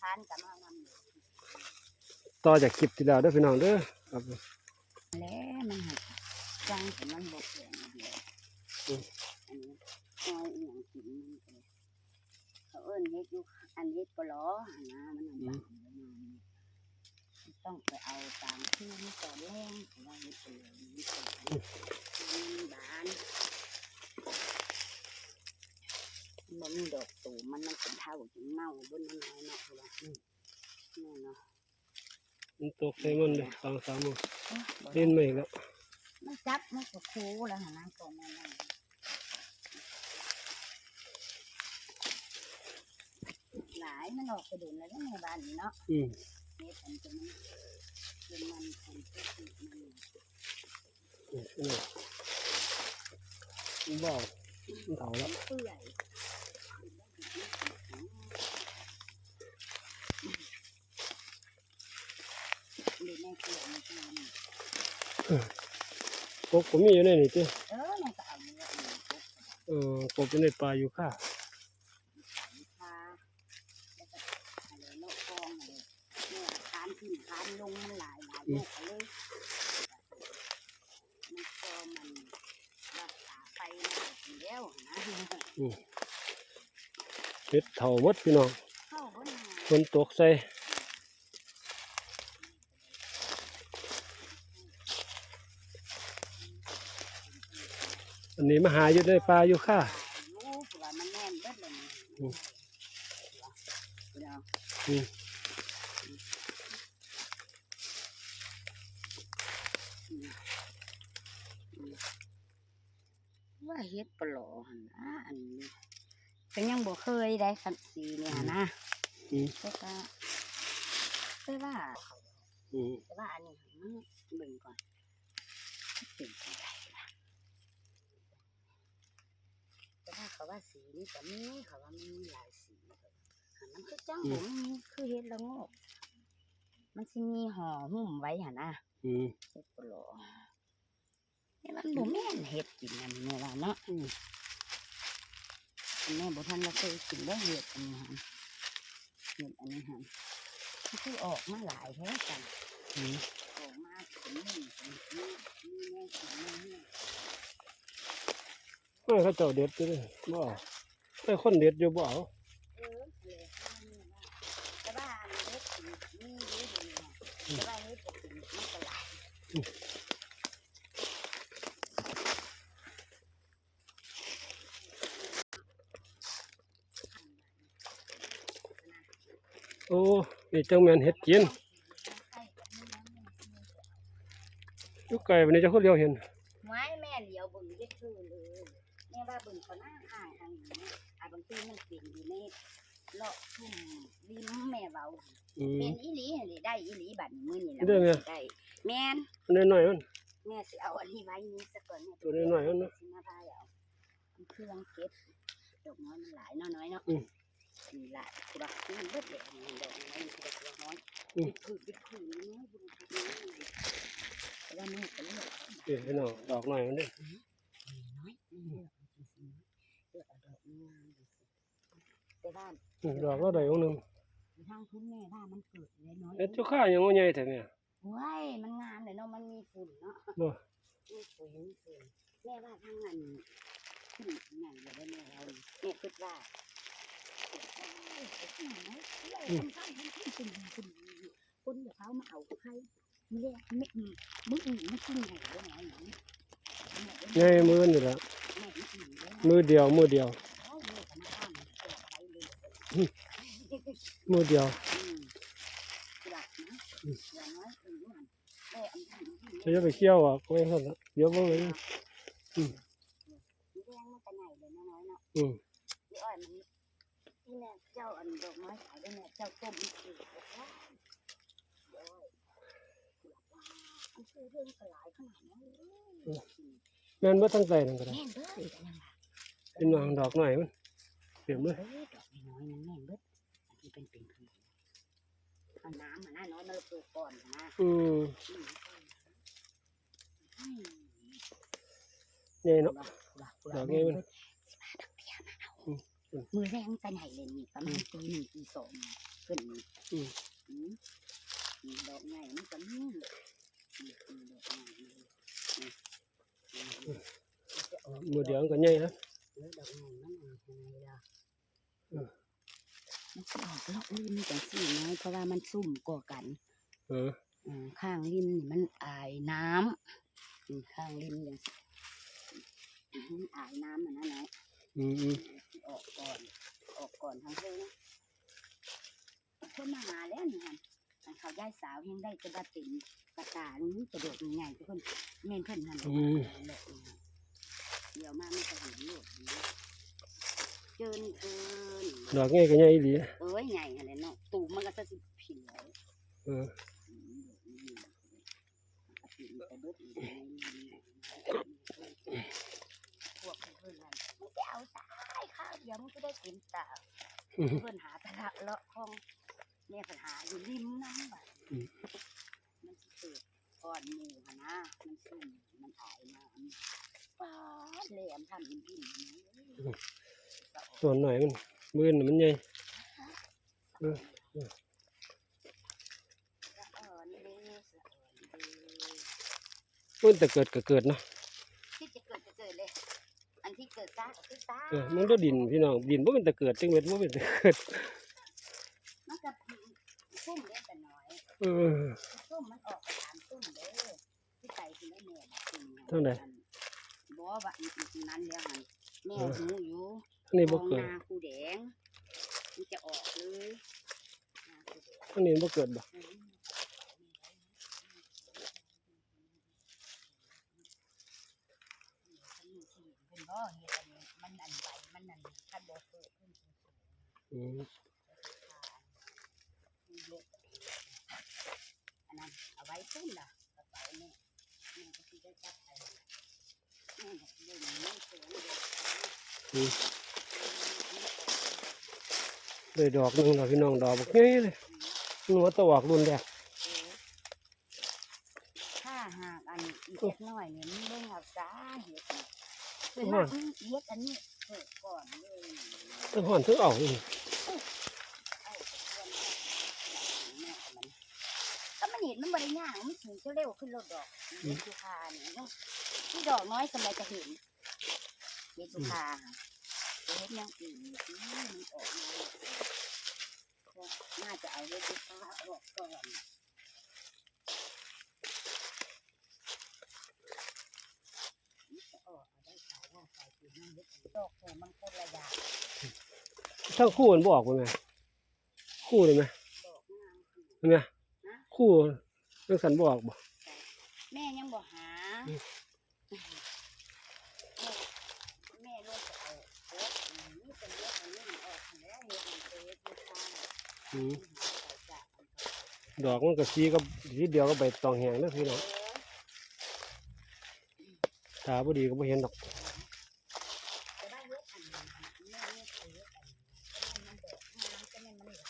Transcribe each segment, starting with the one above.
ทานกับมานำอยู่ต่อจากคลิปที่แล้วเด้อพี่น้องเด้อครับแล้วมันหักจังแต่มันบกเองเดียวอันนี้อ้อยอหย่างกินมันก็เลยเขาเอิ้นเฮ็ดอยู่อันเฮ็ดปลอหนะมันอันบานประมาณนี้ต้องไปเอาตามที่มันต่อนแรงเพราะว่าเฮ็ดปลอมันตอนมันบานมันดอกตูมมันมันเป็นเท่าถึงเมาบนนั้นน้อยเนาะเพราะว่าอืมแน่เนาะ มัน ตกใส่มันเด้อสองสามมื้อโอ้ยบ่ได้เล่นใหม่แล้วมันจับมันก็คูแล้วหาน้ำตรงมันนั่นหลายมันออกไปดูแล้วในบ้านนี่เนาะอืมเฮ็ดอันจะมันเป็นมันคนที่ติดมันนี่พี่น้องมันบ่มันเฒ่าแล้วเปื่อย ดูในเกลือมันคือนี่กบก็มีอยู่ในนี่ติเออมันก็เอาเนื้อมันปุ๊บเออกบอยู่ในป่าอยู่ค่ะพาแล้วก็อะไรโลกกองอะไรเนี่ยคานขึ้นคานลงมันหลายหลายโลกเลยมันก็มันรักษาไปมันก็แล้วนะเฮ็ดเฒ่าหมดพี่น้องเข้าก็นาฝนตกใส่ อันนี้มาหาอยู่ในป่าอยู่ค่ะรู้ว่ามันแน่นเบิดเลยอืมเนาะอืมว่าเฮ็ดปลอหั่นนะอันนี้เป็นยังบ่เคยได้สันสีเนี่ยหั่นนะอืมแต่ก็แต่ว่าอืมแต่ว่าอันนี้มันเบิ่งก่อนเป็นจังไดล่ะแต่ ว่าเขาว่าสีนี้ก็มีเขาว่ามันมีหลายสีหันมันคือจังผมคือเฮ็ดละโงกมันสิมีห่อหุ้มไว้หั่นนะอืมเฮ็ดปลอนี่มันบ่แม่นเฮ็ดกินอันนี้แม่ว่าเนาะอืมอันแม่บ่ทันเราเคยกินได้เฮ็ดอันนี้หั่นเฮ็ดอันนี้หั่นมันคือออกมาหลายแท้กันอืมออกมาถึงนี่ถึงนี่นี่แม่ถึงนี่เนี่ ยเอ้ยเขาเจ้าเด็ดอยู่เด้อบ่เอาแต่คนเด็ดอยู่บ่เอาเออเลยแต่ว่าอันเฮ็ดกินนี่เฮ็ดอันนี้น่ะแต่ว่าเฮ็ดบ่กินมันก็หลายโอ้นี่จังแม่นเฮ็ดกินอยู่ไกลวันนี้จะคนเดียวเห็น ไม้แม่เหลียวเบิ่งเฮ็ดคือเลย แม่ว่าเบิ่งเขาหน้าข้างทางนี้อะบางทีมันเป็นอยู่ในเลาะทุ่มริมแม่เว้าอืม เป็นอีหลีหั่นดิได้อีหลีบัดมื้อนี้ได้ไหม ได้แม่นอันน้อยๆมัน แม่สิเอาอันนี้ไว้นี้ซะก่อนแม่ตัวน้อยๆมันเนอะสิมาพายเอาเครื่องเก็บดอกน้อยมันหลายเนาะน้อยเนาะอืมมีหลายคือว่ามันเบิดเลยอันนี้ดอกน้อยมันคือดอกน้อยอืม คือคือคือน้อยบุญคือน้อยแต่ว่าแม่ก็เลือกเอ้ยพี่น้องดอกน้อยมันเด้อน้อยเลือกเลือกเอาดอกงามดูสิ แต่ว่าอืมดอกเราได้องค์หนึงทางคุณแม่ว่ามันเกิดเลยน้อยเอ็ดเจ้าข้ายังบ่ใหญ่แท้แม่ว้ายมันงามเลยเนาะมันมีฝุ่นเนาะบ่มีฝุ่นมีฝุ่นแม่ว่าทางนั้นขึ้นใหญ่เลยได้แม่เราแม่คิดว่าคนเดี๋ยวเขามาเอาใครไม่ได้ไม่มึงไม่กินไหนเลยไหนใหญ่มือนี่ล่ะแม่ไม่กินเลยมือเดียวมือเดียว มือเดียวอืมหลักนะอย่างน้อยคือมันแม่อันนี้จะจะไปเที่ยวอะไว้ซั่นน่ะเดี๋ยวบ่เลยแดงมันก็ใหญ่เลยน้อยเนาะอืมนี่อ้อยมันนี่แม่เจ้าอันดอกไม้ขายได้แม่เจ้าต้มนี่คือโอ้ยมันคือเรื่องกระหลายขนาดนั้นแม่นบ่ตั้งใจนั่นก็ได้แม่นเบิดกันยังไงเป็นวางดอกน้อยมันเปรียบเลยเฮ้ยดอก น้อยมันแม่นเบิดอันนี้เป็นเป็นคือเอาน้ำมันน่าน้อยมาปลูกก่อนนะอืมใหญ่เนาะดอกนี้มันมือแรงไปไหนเลยนี่ประมาณตีหนึ่งตีสองขึ้นนี่อืมอืมนี่ดอกใหญ่มันก็มีนี่นี่ดอกใหญ่นี่นี่นี่นี่มันจะออกมือเดียวมันก็ใหญ่นะเออดอกใหญ่มันออกยังไงล่ะเออ มันสิออกเลาะริมจังซี่ไงเพราะว่ามันซุ่มก่อกันเอออืมข้างริมนี่มันอายน้ำอืมข้างริมอย่างสิมันอายน้ำอะนะเนาะอืมอืมออกก่อน ออกก่อนทั้งเพิ่งคนมาหาแล้วนี่ฮะอันเขาย้ายสาวยังได้จะบาเป็นกระตานี้กระโดดใหญ่ทุกคนเม่นเพิ่นหันอืมเดี๋ยวมาไม่จะเห็นโลดนี้ เจินเกินดอกใหญ่ก็ใหญ่อีหลีเอ้ยใหญ่อะไรเนาะตูมมันก็จะสิผิวแล้วเอออืมเดี๋ยวนี้มันก็ผิวไปเบิดอีกแล้วพวกเพื่อนๆนั่นมึงจะเอาสายข้าวเดียวมึงก็ได้กินตาอืมเพื่อนหาตะละเลาะคลองแม่ปัญหาอยู่ริมน้ำแบบอืมมันสิเกิดก่อนหมู่หนนะมันซุ่มมันอายน้ำป้าดแหลมทำอินพินนี่ ส่วนหน่อยมันมือน่ะมันใหญ่เออสะอ่อนเด้อสะอ่อนเด้อมันแต่เกิดก็เกิดเนาะที่จะเกิดจะเกิดเลย อันที่เกิดซะก็คือซะเออมันก็ดินพี่น้องดินบ่เป็นแต่เกิดจังเม็ดบ่เป็นแต่เกิดมันก็ซุ่มเล็กแต่น้อยเออซุ่มมันออกไปตามซุ่มเด้อที่ใส่ที่ได้แม่น่ะซุ่มเท่าไหร่บ่ว่าอีกนั้นแล้วหันแม่เออหูอยู่ อันนี้มบ่องเกิดนาคูแดงมันจะออกเลยนาคูแดงอันนี้บ่เกิดบ่อืมเป็นบ่เฮ็ดอันนี้มันอันใบมันนั่นคันบ่เกิดขึ้นสูงอืมๆเล็กอันนั้นเอาไว้ซุ่มล่ะกระเป๋าแม่แม่ก็สิได้จับไปแม่ก็เดินไม่สวย เลยอืมได้ดอกหนึงแล้วพี่น้องดอกบักใหญ่เลยมันว่าตะวอกรุ่นแรกถ้าหากอันอีกเล็กน้อยเนี่ยมันเบิ่งเอาจ้าเฮ็ดนี่คือหากเฮ็ดอันนี้เกิดก่อนเลยทั้งห่อนทั้งเอาอีกเอาส่วนแม่มันถ้ามันเห็นมันบริย่างมันถึงจะเร็วขึ้นรถดอกเฮ็ดยูคาเนี่ยเนาะที่ดอกน้อยสมัยจะเห็นเฮ็ดยูคา เฮ็ดยังอื่นที่มันออกมาน่าจะเอาเฮ็ดยูคาออกก่อนมันจะออกได้สาวว่าใสายคือมันเฮ็ดอกแต่มันคนละอย่างทั้งคู่มันบออกบ่แม่คู่เลยไหมอกงามคือเห็นไหมคู่จังสันบอกบ่แม่ยังบอกหา อืม แม่ลูกจะเอาโอ๊ตนี่เป็นเลือดอันนี้มันออกแล้วเฮ็ดมันเฮ็ดลูกค้า อืม หาใส่จากมันก็ ดอกมันก็สีกับสีเดียวกับใบตองแห้งเด้อพี่น้องเออตาบ่ดีก็บ่เห็นดอก แต่ว่าเฮ็ดอันนี้แม่เนี่ยเคยเฮ็ดอันนี้ก็มันดอกงามก็แม่นมันเหลือ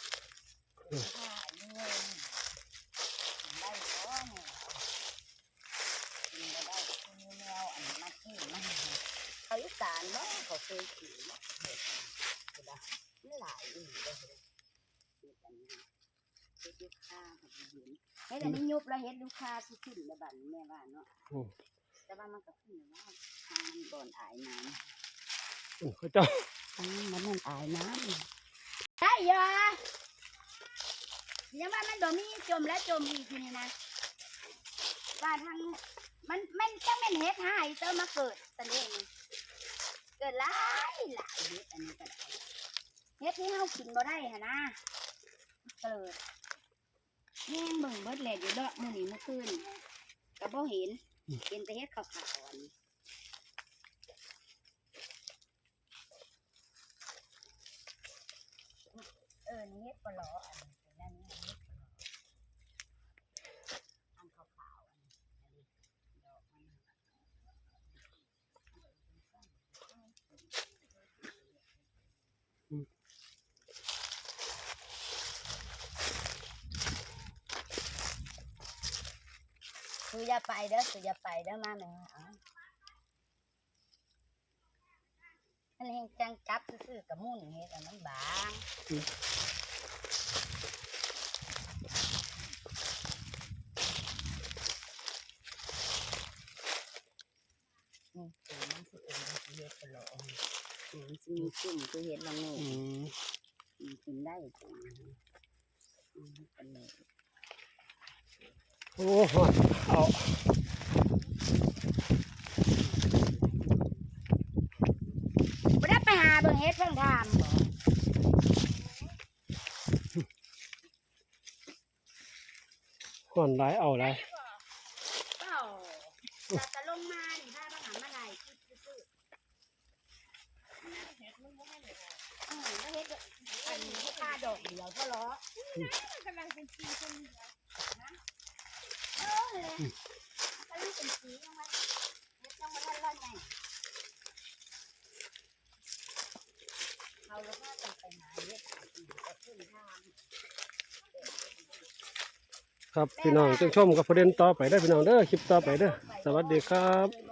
ผ้าอันนี้ได้ก็เนี่ยมันได้คือแนวอันมาที่มันเขาอีสานเนาะเขาเคยกินเนาะเฮ็ดอันนี้มันหลายอีกเลยเฮ็ดอันนี้เฮ็ด ลูกค้าเขาไปยืนเฮ็ดอันนี้ยุบแล้วเฮ็ดลูกค้าสิขึ้นแล้วบัดนี้แม่ว่าเนาะอืมแต่ว่ามันก็ขึ้นแล้วทางมันบ่อนอายน้ำอืมเขาเจ้าอืมมันมันอายน้ำได้ยายังว่ามันบ่มีจมแล้วจมอีกทีนี่นะว่าทางมันมันจังแม่นเฮ็ดหายเติมมาเกิดตะเองเกิดหลายหลายเฮ็ดอันนี้ก็ได้เฮ็ดที่เฮากินบ่ได้หั่นนะเกิด แย่งเบิ่งเบิดแหลอยู่ดอกมื้อนี้เมื่อคืนก็บ่เห็นเห็นแต่เฮ็ดขาวๆอันนี้เออนี่เฮ็ดปลาหลออันนี้เป็นนั่นนี่ สูอยาไปเด้อสูอยาไปเด้อมาหนึ่งอ๋ออันนี้จังจับซื่อๆกับมุ่นเห็ดอันนั้นบางนี่สูมันสิเอ็นสิเห็ดตลอดสูมันมีตุ่มคือเฮ็ดลองนี่กินได้จ้ะอืมเป็นเลย โอ้ฮอดเอาบ่ได้ไปหาเบิ่งเฮ็ดเพิ่งทามบ่ห่อนหลายเอาหลายเป้าจะจะลงมานี่ถ้าบ่หามาไหลคิดซื่อๆเฮ็ดมันบ่ให้เลยเออแล้วเฮ็ดอันนี้ค่าดอกเดียวเท่าเหรอกำลังเป็นปีคนเดียว เออเลยกำลังเป็นสียังไงเฮ็ดยังบ่ทันร้อนไงเอาแล้วก็จะไปหาเล็บก็ขึ้นทางครับพี่น้องจังชมกับประเด็นต่อไปได้พี่น้องเด้อคลิปต่อไปเด้อสวัสดีครับ